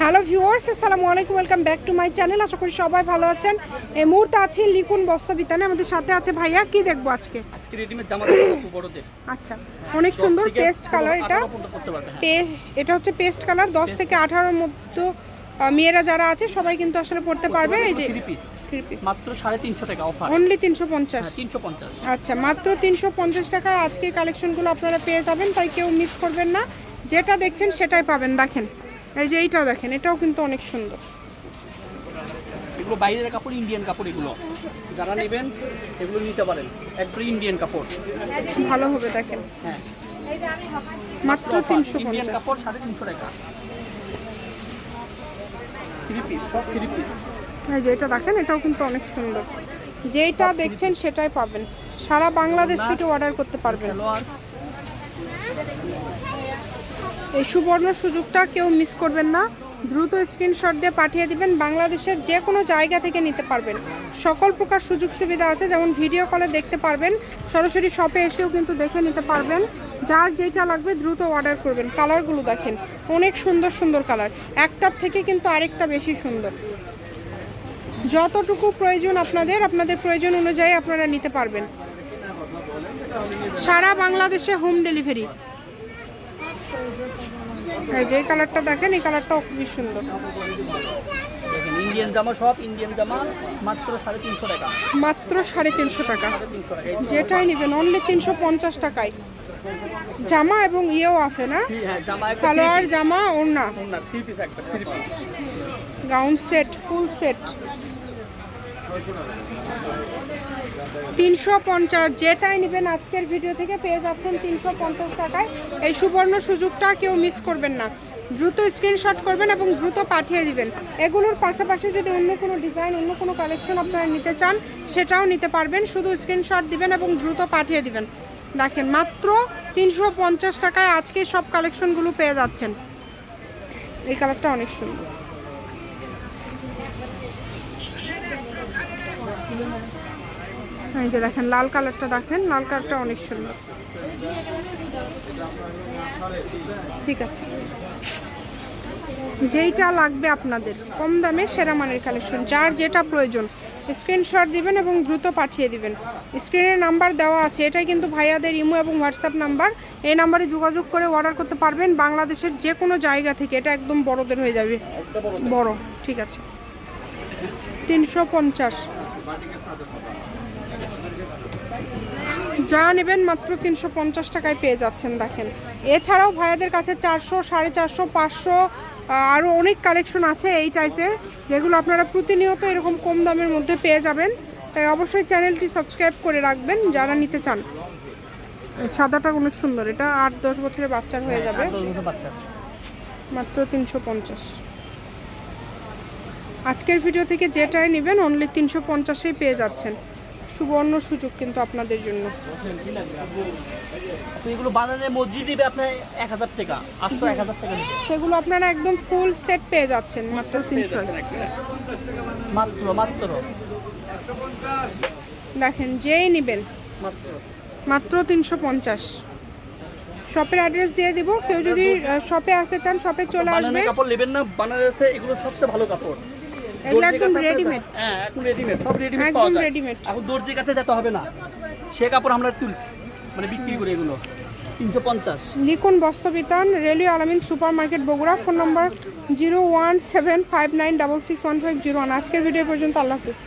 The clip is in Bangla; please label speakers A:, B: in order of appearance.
A: হ্যালো ভিউয়ার্স আসসালামু আলাইকুম welcome back to my channel আশা করি সবাই ভালো আছেন। এই মুহূর্তে আছি লিকুন বস্ত্রবিতানে। আমাদের সাথে আছে ভাইয়া কি দেখব আজকে?
B: আজকে রেডিমেড জামা বড়দের।
A: আচ্ছা অনেক সুন্দর পেস্ট কালার এটা।
B: হ্যাঁ।
A: পে- এটা হচ্ছে পেস্ট কালার দশ থেকে আঠারোর মধ্যে মেয়েরা যারা আছে সবাই কিন্তু আসলে পড়তে পারবে। এই যে
B: মাত্র সাড়ে তিনশো টাকা অফার
A: অনলি তিনশো পঞ্চাশ।
B: তিনশো পঞ্চাশ।
A: আচ্ছা মাত্র তিনশো পঞ্চাশ টাকায় আজকে কালেকশনগুলো আপনারা পেয়ে যাবেন তাই কেউ মিস করবেন না। যেটা দেখছেন সেটাই পাবেন দেখেন। এই যে এইটাও দেখেন এটাও কিন্তু অনেক সুন্দর।
B: এগুলো বাইরের কাপড় ইন্ডিয়ান কাপড় এগুলো। যারা নেবেন এগুলো নিতে পারেন। একবারে ইন্ডিয়ান কাপড়।
A: ভালো হবে দেখেন।
B: হ্যাঁ।
A: মাত্র তিনশো
B: ইন্ডিয়ান কাপড় সাড়ে তিনশো টাকা। থ্রি পিস সব থ্রি পিস
A: এই যে দেখেন এটাও কিন্তু অনেক সুন্দর। যেইটা দেখছেন সেটাই পাবেন। সারা বাংলাদেশ থেকে অর্ডার করতে পারবেন। এই সুবর্ণ সুযোগটা কেউ মিস করবেন না। দ্রুত স্ক্রিনশট দিয়ে পাঠিয়ে দিবেন। বাংলাদেশের যে কোনো জায়গা থেকে নিতে পারবেন। সকল প্রকার সুযোগ সুবিধা আছে, যেমন ভিডিও কলে দেখতে পারবেন। সরাসরি শপে এসেও কিন্তু দেখে নিতে পারবেন। যার যেটা লাগবে দ্রুত অর্ডার করবেন। কালারগুলো দেখেন। অনেক সুন্দর সুন্দর কালার একটার থেকে কিন্তু আরেকটা বেশি সুন্দর। যতটুকু প্রয়োজন আপনাদের আপনাদের প্রয়োজন অনুযায়ী আপনারা নিতে পারবেন। সারা বাংলাদেশে হোম ডেলিভারি যে এই কালারটা দেখেন এই কালারটাও খুবই সুন্দর।
B: ইন্ডিয়ান জামা সব ইন্ডিয়ান জামা মাত্র সাড়ে তিনশো টাকা।
A: মাত্র সাড়ে তিনশো টাকা।
B: যে
A: যেটাই নেবেন অনলি তিনশো পঞ্চাশ টাকায়। জামা এবং ইয়েও আছে না?
B: হ্যাঁ একটা
A: সালোয়ার জামা ওড়না। Gown set full set. তিনশো পঞ্চাশ, যেটাই নেবেন আজকের ভিডিও থেকে পেয়ে যাচ্ছেন তিনশো পঞ্চাশ টাকায়। এই সুবর্ণ সুযোগটা কেউ মিস করবেন না। দ্রুত স্ক্রিনশট করবেন এবং দ্রুত পাঠিয়ে দিবেন। এগুলোর পাশাপাশি যদি অন্য কোনো ডিজাইন অন্য কোনো কালেকশন আপনারা নিতে চান, সেটাও নিতে পারবেন। শুধু স্ক্রিনশট দিবেন এবং দ্রুত পাঠিয়ে দিবেন। দেখেন, মাত্র তিনশো পঞ্চাশ টাকায় আজকে সব কালেকশনগুলো পেয়ে যাচ্ছেন। এই কালারটা অনেক সুন্দর। এই যে দেখেন, লাল কালারটা দেখেন, লাল কালারটা অনেক সুন্দর। ঠিক আছে। যেইটা লাগবে আপনাদের, কম দামে সেরা মানের কালেকশন। যার যেটা প্রয়োজন স্ক্রিনশট দিবেন এবং দ্রুত পাঠিয়ে দিবেন। স্ক্রিনের নাম্বার দেওয়া আছে, এটাই কিন্তু ভাইয়াদের ইমো এবং হোয়াটসঅ্যাপ নাম্বার। এই নাম্বারে যোগাযোগ করে অর্ডার করতে পারবেন বাংলাদেশের যে কোনো জায়গা থেকে। এটা একদম বড়দের হয়ে যাবে। বড়, ঠিক আছে। তিনশো পঞ্চাশ। যা নেবেন মাত্র তিনশো পঞ্চাশ টাকায় পেয়ে যাচ্ছেন দেখেন। এছাড়াও ভাইয়াদের কাছে চারশো সাড়ে চারশো পাঁচশো আরও অনেক কালেকশন আছে এই টাইপের যেগুলো আপনারা প্রতিনিয়ত এরকম কম দামের মধ্যে পেয়ে যাবেন। তাই অবশ্যই চ্যানেলটি সাবস্ক্রাইব করে রাখবেন যারা নিতে চান। সাদাটা অনেক সুন্দর এটা আট দশ বছরের বাচ্চার হয়ে যাবে। মাত্র তিনশো পঞ্চাশ। আজকের ভিডিও থেকে যেটাই নেবেন অনলি তিনশো পঞ্চাশেই পেয়ে যাচ্ছেন। সুবর্ণ সুযোগ কিন্তু আপনাদের জন্য।
B: এগুলো বানানোর মজুরি দিবে আপনার এক হাজার টাকা আটশো এক হাজার টাকা
A: সেগুলো আপনারা একদম ফুল সেট পেয়ে যাচ্ছেন মাত্র তিনশো।
B: মাত্র মাত্র।
A: দেখেন যেই নেবেন
B: মাত্র।
A: মাত্র তিনশো পঞ্চাশ। শপের অ্যাড্রেস দিয়ে দিব কেউ যদি শপে আসতে চান শপে চলে আসবে
B: কাপড় নেবেন না বানারসে এগুলো সবচেয়ে ভালো কাপড়।
A: এগুলো
B: বস্ত্র
A: একদম
B: হ্যাঁ রেডিমেড সব রেডিমেড পাওয়া যায়।
A: readymade।
B: এখন দর্জির কাছে যেতে হবে না। সে কাপড় আমরা তুলছি মানে বিক্রি করি এগুলো। তিনশো পঞ্চাশ।
A: লিখুন Bastrabitan railway Alamin super market Bogura phone number zero one seven five nine double six one five zero one. আজকের ভিডিও পর্যন্ত আল্লাহ হাফিজ।